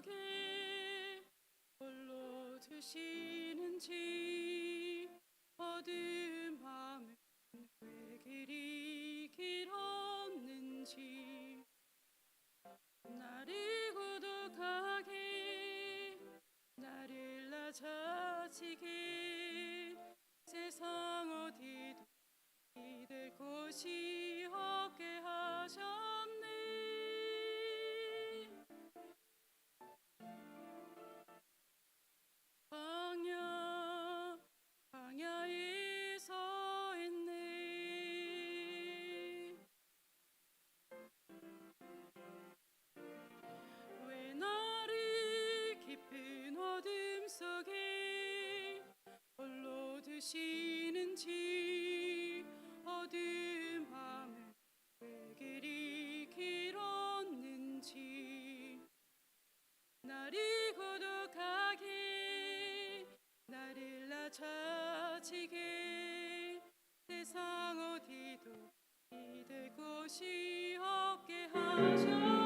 속에 홀로 두시는지 어두운 밤은 왜 그리 길었는지 나를 고독하게 나를 낮아지게 세상 어디도 이될 곳이 없게 하셨네 홀로 두시는지 어두운 밤을 왜 그리 길었는지 나를 고독하게 나를 낮아지게 세상 어디도 이될 곳이 없게 하셨네